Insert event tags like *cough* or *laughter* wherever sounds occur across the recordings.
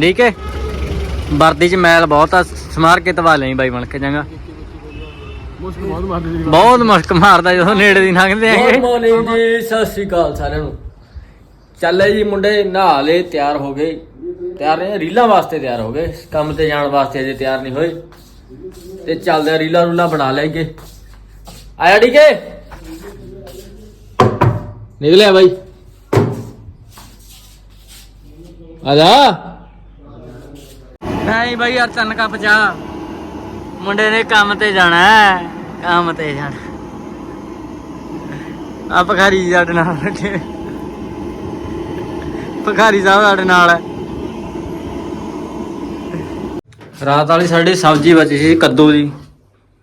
ਠੀਕ ਹੈ? ਵਰਦੀ ਚ ਮੈਲ ਬਹੁਤ ਆ ਸਮਾਰ ਕੇ ਤਵਾ ਲਈ ਬਾਈ ਬਣ ਕੇ ਜਾਂਗਾ ਮੁਸਕ ਬਹੁਤ ਮਾਰਦੀ ਸੀ ਬਹੁਤ ਮੁਸ਼ਕ ਮਾਰਦਾ ਜਦੋਂ ਨੇੜੇ ਦੀ ਲੰਘਦੇ ਗੁੱਡ ਆਂਗੇ ਮਾਰਨਿੰਗ ਜੀ ਸਤਿ ਸ਼੍ਰੀ ਅਕਾਲ ਸਾਰਿਆਂ ਨੂੰ। ਚੱਲੇ ਜੀ ਮੁੰਡੇ ਨਹਾ ਲਏ ਤਿਆਰ ਹੋ ਗਏ। ਤਿਆਰ ਨੇ ਰੀਲਾਂ ਵਾਸਤੇ ਤਿਆਰ ਹੋ ਗਏ। ਕੰਮ ਤੇ ਜਾਣ ਵਾਸਤੇ ਅਜੇ ਤਿਆਰ ਨਹੀਂ ਹੋਏ। ਤੇ ਚੱਲਦੇ ਆ ਰੀਲਾਂ ਰੂਲਾਂ ਬਣਾ ਲੈਂਗੇ ਆਇਆ ਡੀਕੇ ਨਿਕਲਿਆ ਬਾਈ। ਆ ਜਾ। ਨਹੀਂ ਬਾਈ ਯਾਰ ਤਿੰਨ ਕੱਪ ਚਾਹ। ਮੁੰਡੇ ਨੇ ਕੰਮ ਤੇ ਜਾਣਾ ਹੈ, ਕੰਮ ਤੇ ਜਾਣਾ। ਆ ਭਖਾਰੀ ਸਾਡੇ ਨਾਲ ਬੈਠੇ ਭਖਾਰੀ ਸਾਹਿਬ ਸਾਡੇ ਨਾਲ ਹੈ। ਰਾਤ ਵਾਲੀ ਸਾਡੀ ਸਬਜ਼ੀ ਬਚੀ ਸੀ ਕੱਦੂ ਦੀ।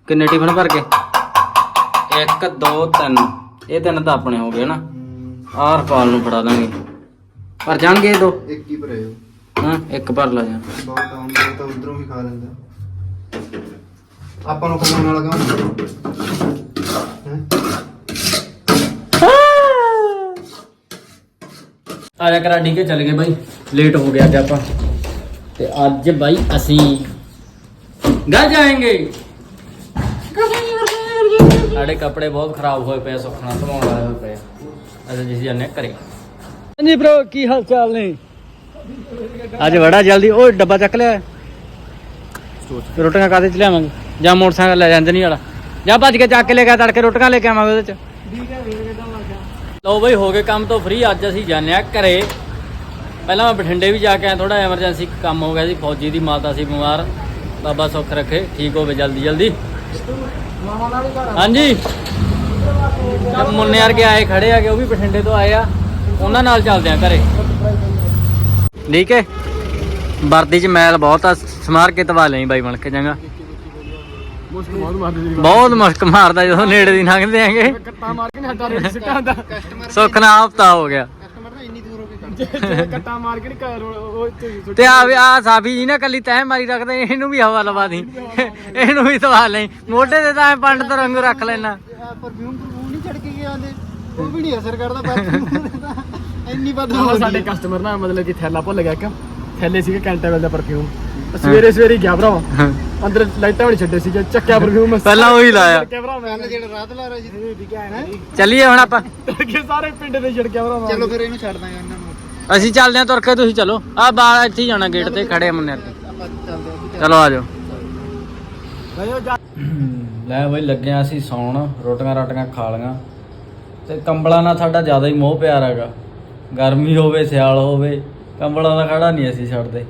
ਕਿੰਨੇ ਟਿਫਨ ਭਰ ਕੇ? 1 2 3 ਇਹ ਤਿੰਨ ਤਾਂ ਆਪਣੇ ਹੋ ਗਏ ਨਾ। ਆਹ ਰਪਾਲ ਨੂੰ ਫੜਾ ਦਾਂਗੇ। ਪਰ ਜਾਣਗੇ ਇਹ ਦੋ? ਇੱਕ ਹੀ ਭਰੇ। ਹੋ। ਇੱਕ ਭਰ ਲਾ ਜਾ। ਬਹੁਤ ਆਉਂ ਤਾਂ ਉਧਰੋਂ ਵੀ ਖਾ ਲੈਂਦਾ। ਆਪਾਂ ਨੂੰ ਖਾਣ ਵਾਲਾ ਕੰਮ ਹੈ? ਆ ਜਾ ਕਰਾ ਡੀਕੇ ਚੱਲ ਗਏ ਬਾਈ। ਲੇਟ ਹੋ ਗਿਆ ਅੱਜ ਆਪਾਂ। ਤੇ ਅੱਜ ਬਾਈ ਅਸੀਂ ਘਰ ਜਾਏਂਗੇ। ਸਾਡੇ ਕੱਪੜੇ ਬਹੁਤ ਖਰਾਬ ਹੋਏ ਪਏ ਸੁੱਕਣਾ ਧਵਾਉਣ ਵਾਲੇ ਹੋਏ ਪਏ। ਅਸੀਂ ਜਿਸ ਜਾਨੇ ਕਰੇ ਹਾਂਜੀ ਬ్రో ਕੀ ਹਾਲ ਚਾਲ ਨੇ? ਅੱਜ ਬੜਾ ਜਲਦੀ, ਉਹ ਡੱਬਾ ਚੱਕ ਲਿਆ। ਰੋਟੀਆਂ ਕਾਦੇ ਚ ਲਿਆਵਾਂਗੇ? ਜਾਂ ਮੋਟਰਸਾਈਕਲ ਲੈ ਜਾਂਦੇ ਨਹੀਂ ਵਾਲਾ। ਜਾਂ ਭੱਜ ਕੇ ਚੱਕ ਕੇ ਲੈ ਗਿਆ ਤੜਕੇ ਰੋਟੀਆਂ ਲੈ ਕੇ ਆਵਾਂਗੇ ਉਹਦੇ ਚ। ਲਓ ਬਈ, ਹੋ ਗਏ ਕੰਮ ਤੋਂ ਫ੍ਰੀ ਅੱਜ ਅਸੀਂ ਜਾਣੇ ਆ ਘਰੇ। ਪਹਿਲਾਂ ਮੈਂ ਬਠਿੰਡੇ ਵੀ ਜਾ ਕੇ ਆਇਆ ਥੋੜਾ ਐਮਰਜੈਂਸੀ ਕੰਮ ਹੋ ਗਿਆ ਸੀ, ਫੌਜੀ ਦੀ ਮਾਤਾ ਸੀ ਬਿਮਾਰ। ਬਾਬਾ ਸੁੱਖ ਰੱਖੇ, ਠੀਕ ਹੋਵੇ ਜਲਦੀ ਜਲਦੀ। ਹਾਂਜੀ। ਤੇ ਮੁੰਨੇ ਵਰਗੇ ਆਏ, ਖੜੇ ਆ ਆਗੇ ਉਹ ਵੀ ਬਠਿੰਡੇ ਤੋਂ ਆਏ ਆ। ਉਹਨਾਂ ਨਾਲ ਚੱਲਦੇ ਆ ਘਰੇ। ਠੀਕ ਹੈ? ਵਰਦੀ ਚ ਮੈਲ ਬਹੁਤ ਆ ਸਮਾਰ ਕੇ ਤਵਾ ਲਈ ਬਾਈ ਬਣ ਕੇ ਜਾਂਗਾ ਬਹੁਤ ਮੁਸ਼ਕ ਮਾਰਦਾ ਜਦੋਂ ਨੇੜੇ ਦੀ ਲੰਘਦੇ ਆਂਗੇ ਕੱਟਾ ਮਾਰ ਕੇ ਸਿੱਟਾ ਸੁੱਖ ਨਾ ਹਫਤਾ ਹੋ ਗਿਆ। ਕਸਟਮਰ ਤਾਂ *laughs* ਕੱਟਾ ਮਾਰ ਕੇ ਨਹੀਂ ਆ ਵੀ ਆ ਸਾਫੀ ਜੀ ਨਾ ਕੱਲੀ ਤੈਂ ਮਾਰੀ ਰੱਖਦੇ ਇਹਨੂੰ ਵੀ ਹਵਾ ਲਵਾ ਦੀ। ਇਹਨੂੰ ਵੀ ਤਵਾ ਲਈ। ਮੋਢੇ ਤੇ ਤਾਂ ਐਂ ਪੰਡਤ ਰੰਗ ਰੱਖ ਲੈਣਾ। ਪਰਫਿਊਮ ਪਰਫਿਊਮ ਨਹੀਂ ਛੜ ਕੇ ਗਿਆ ਆਂਦੇ। ਉਹ ਵੀ ਨਹੀਂ ਅਸਰ ਕਰਦਾ ਪਰਫਿਊਮ ਦਾ ਇੰਨੀ ਬਦਬੂ ਉਹ ਸਾਡੇ ਕਸਟਮਰ ਨਾ ਮਤਲਬ ਕਿ ਥੈਲਾ ਭੁੱਲ ਗਿਆ ਇੱਕ। ਥੈਲੇ ਸੀਗੇ ਕੈਂਟਾਵਲ ਦਾ ਪਰਫਿਊਮ ਸਵੇਰੇ ਸਵੇਰੇ ਗਿਆ ਭਰਾ ਅੰਦਰ ਲਾਈਟਾਂ ਵੀ ਨੀ ਛੱਡੇ ਸੀਗੇ ਚੱਕਿਆ ਪਰਫਿਊਮ ਪਹਿਲਾਂ ਉਹੀ ਲਾਇਆ। ਚੱਕਿਆ ਭਰਾ ਮੈਂ ਪਹਿਲਾਂ ਜਿਹੜਾ ਰਾਤ ਲਾ ਰਿਹਾ ਜਿੱਥੇ ਵੀ ਗਿਆ ਹੈ ਚੱਲੀਏ ਹੁਣ ਆਪਾਂ। ਕਿ ਸਾਰੇ ਪਿੰਡ ਦੇ ਛਿੜਕਿਆ ਭਰਾ ਚਲੋ ਫਿਰ ਇਹਨੂੰ ਛੱਡ ਦਾਂਗੇ ਉਹਨਾਂ ਨੂੰ। ਅਸੀਂ ਚੱਲਦੇ ਆਂ ਤੁਰ ਕੇ ਤੁਸੀਂ ਚਲੋ। ਆ ਬਾਹਰ ਇੱਥੇ ਹੀ ਜਾਣਾ ਗੇਟ ਤੇ ਖੜੇ ਆ ਮੁੰਨੇ ਅੱਗੇ ਆਪਾਂ ਚੱਲਦੇ ਹਾਂ ਚਲੋ ਆ ਜਾਓ। ਲੈ ਬਈ ਲੱਗਿਆ ਅਸੀਂ ਸੌਣ। ਰੋਟੀਆਂ ਰਾਟੀਆਂ ਖਾ ਲੀਆਂ। ਤੇ ਕੰਬਲਾਂ ਨਾਲ ਸਾਡਾ ਜ਼ਿਆਦਾ ਹੀ ਮੋਹ ਪਿਆਰ ਹੈਗਾ। ਗਰਮੀ ਹੋਵੇ ਸਿਆਲ ਹੋਵੇ ਕੰਬਲਾਂ ਦਾ ਖੜਾ ਨਹੀਂ ਅਸੀਂ ਛੱਡਦੇ।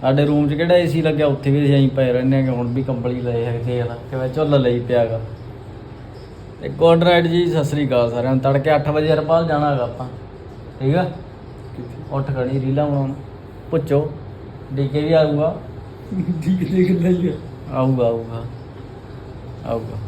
ਸਾਡੇ ਰੂਮ 'ਚ ਕਿਹੜਾ ਏਸੀ ਲੱਗਿਆ? ਉੱਥੇ ਵੀ ਅਸੀਂ ਪਏ ਰਹਿੰਦੇ ਹਾਂ ਹੁਣ ਵੀ ਕੰਬਲ ਹੀ ਲਏ ਹੈਗੇ ਦੇਖ ਲਾ ਕਿਵੇਂ ਝੁੱਲ ਲਈ ਪਿਆਗਾ। ਤੇ ਗੁੱਡ ਰਾਈਟ ਜੀ ਸਤਿ ਸ੍ਰੀ ਅਕਾਲ ਸਾਰਿਆਂ ਨੂੰ। ਤੜਕੇ 8 ਵਜੇ ਹਰਪਾਲ ਜਾਣਾ ਹੈਗਾ ਆਪਾਂ। ਠੀਕ ਆ? ਉੱਠ ਖੜੀ ਰੀਲਾਂ ਬਣਾਉਣ। ਪੁੱਛੋ ਡੀਕੇ ਵੀ ਆਊਗਾ? ਡੀਕੇ ਦੇਖ ਲਈ ਆਊਗਾ ਆਊਗਾ। ਆਊਗਾ।